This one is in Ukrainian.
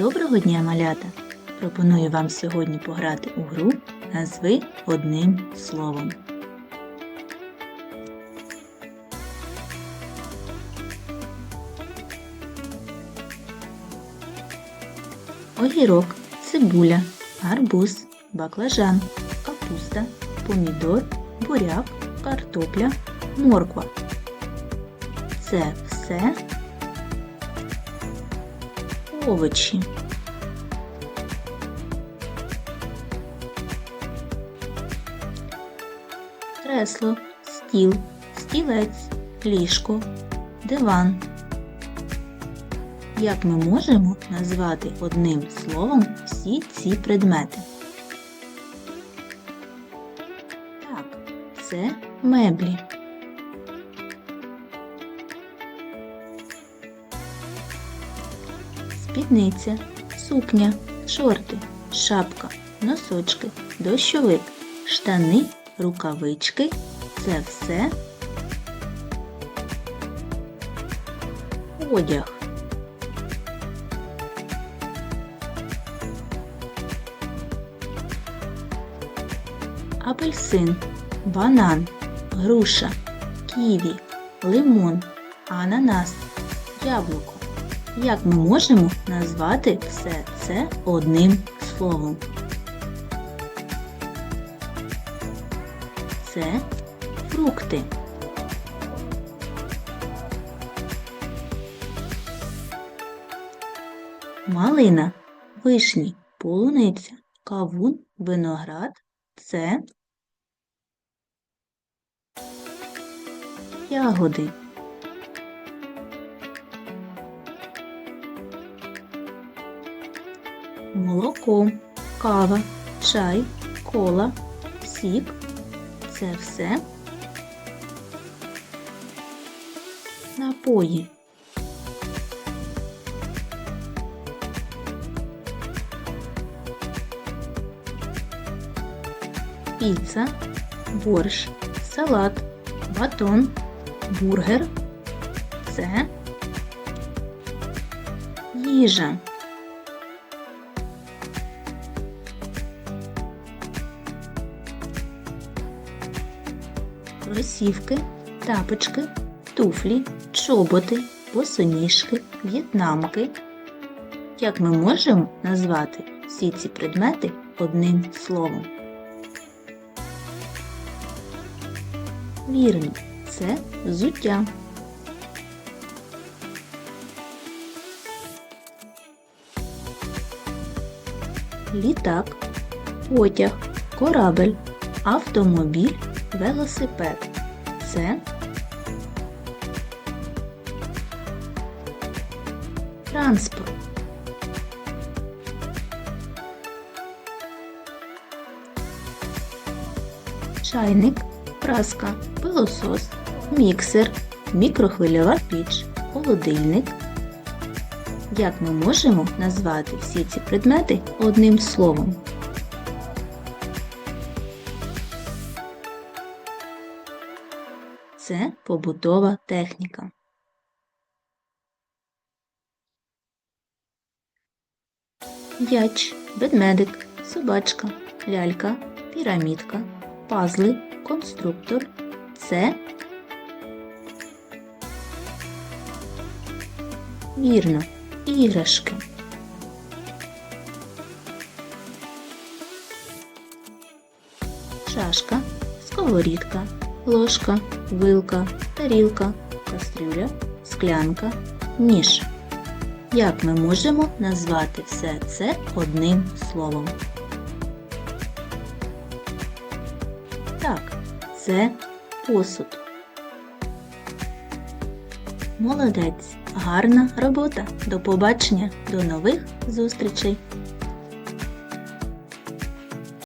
Доброго дня, малята! Пропоную вам сьогодні пограти у гру Назви одним словом. Огірок, цибуля, гарбуз, баклажан, капуста, помідор, буряк, картопля, морква. Це все овочі. Кресло, стіл, стілець, ліжко, диван. Як ми можемо назвати одним словом всі ці предмети? Так, це меблі. Спідниця, сукня, шорти, шапка, носочки, дощовик, штани, рукавички це все одяг. Апельсин, банан, груша, ківі, лимон, ананас, яблуко. Як ми можемо назвати все це одним словом? Це фрукти. Малина, вишні, полуниця, кавун, виноград це ягоди. Молоко, кава, чай, кола, сік це все напої. Піца, борщ, салат, батон, бургер це їжа. Кросівки, тапочки, туфлі, чоботи, босоніжки, в'єтнамки. Як ми можемо назвати всі ці предмети одним словом? Вірно, це взуття. Літак, потяг, корабель, автомобіль велосипед. Це транспорт. Чайник, праска, пилосос, міксер, мікрохвильова піч, холодильник. Як ми можемо назвати всі ці предмети одним словом? Це побутова техніка. Яч, ведмедик, собачка, лялька, пірамідка, пазли, конструктор. Це вірно, іграшки. Чашка, сковорідка, ложка, вилка, тарілка, кастрюля, склянка, ніж. Як ми можемо назвати все це одним словом? Так, це посуд. Молодець. Гарна робота. До побачення, до нових зустрічей!